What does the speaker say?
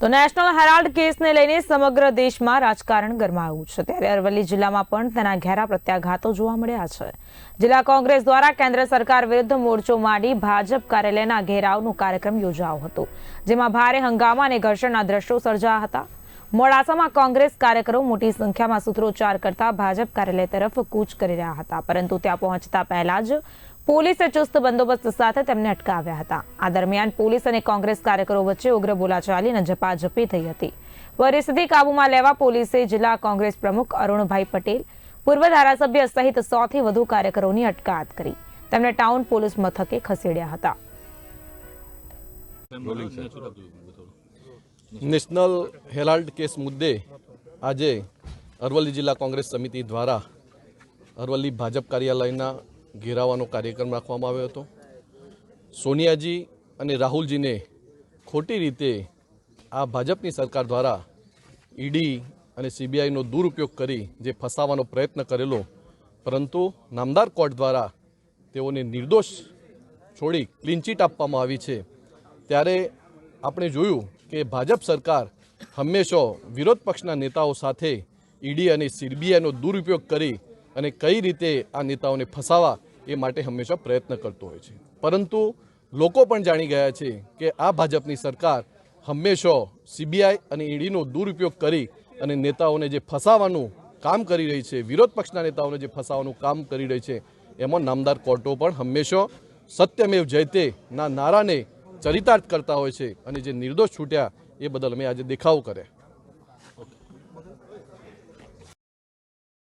તો national Herald કેસને લઈને સમગ્ર દેશમાં રાજકારણ ગરમાયું છે. ત્યારે અરવલ્લી જિલ્લામાં પણ તેના ઘેરા પ્રત્યાઘાતો જોવા મળ્યા છે. જિલ્લા કોંગ્રેસ દ્વારા કેન્દ્ર સરકાર વિરુદ્ધ મોરચો માંડી ભાજપ કાર્યાલયના ઘેરાવનો કાર્યક્રમ યોજાયો હતો, જેમાં ભારે હંગામા અને ઘર્ષણના દ્રશ્યો સર્જાયા હતા. મોડાસામાં કોંગ્રેસ કાર્યકરો મોટી સંખ્યામાં સૂત્રોચ્ચાર કરતા ભાજપ કાર્યાલય તરફ કૂચ કરી રહ્યા હતા, પરંતુ ત્યાં પહોંચતા પહેલા જ પોલીસે ચુસ્ત બંદોબસ્ત સાથે તેમને અટકાવ્યા હતા. આ દરમિયાન પોલીસ અને કોંગ્રેસ કાર્યકરો વચ્ચે ઉગ્ર બોલાચાલી અને ઝપાઝપી થઈ હતી. પરિસ્થિતિ કાબૂમાં લેવા પોલીસે જિલ્લા કોંગ્રેસ પ્રમુખ અરુણભાઈ પટેલ, પૂર્વ ધારાસભ્ય સહિત સોથી વધુ કાર્યકરોની અટકાયત કરી. તેમને ટાઉન પોલીસ મથકે ખસેડ્યા હતા. નેશનલ હેરાલ્ડ કેસ મુદ્દે આજે અરવલ્લી જિલ્લા કોંગ્રેસ સમિતિ દ્વારા અરવલ્લી ભાજપ કાર્યાલયના ઘેરાવાનો કાર્યક્રમ રાખવામાં આવ્યો હતો. સોનિયાજી અને રાહુલજીને ખોટી રીતે આ ભાજપની સરકાર દ્વારા ઈડી અને સીબીઆઈનો દુરુપયોગ કરી જે ફસાવાનો પ્રયત્ન કરેલો, પરંતુ નામદાર કોર્ટ દ્વારા તેઓને નિર્દોષ છોડી ક્લીન ચીટ આપવામાં આવી છે. ત્યારે આપણે જોયું કે ભાજપ સરકાર હંમેશા વિરોધ પક્ષના નેતાઓ સાથે ઈડી અને સીબીઆઈનો દુરુપયોગ કરી અને કઈ રીતે આ નેતાઓને ફસાવા એ માટે હંમેશા પ્રયત્ન કરતો હોય છે. પરંતુ લોકો પણ જાણી ગયા છે કે આ ભાજપની સરકાર હંમેશા સીબીઆઈ અને ઈડીનો દુરુપયોગ કરી અને નેતાઓને જે ફસાવાનું કામ કરી રહી છે, વિરોધ પક્ષના નેતાઓને જે ફસાવાનું કામ કરી રહી છે, એમાં નામદાર કોર્ટો પણ હંમેશા સત્યમેવ જયતે નારાને ચરિતાર્થ કરતા હોય છે અને જે નિર્દોષ છૂટ્યા એ બદલ અમે આજે દેખાવો કર્યા.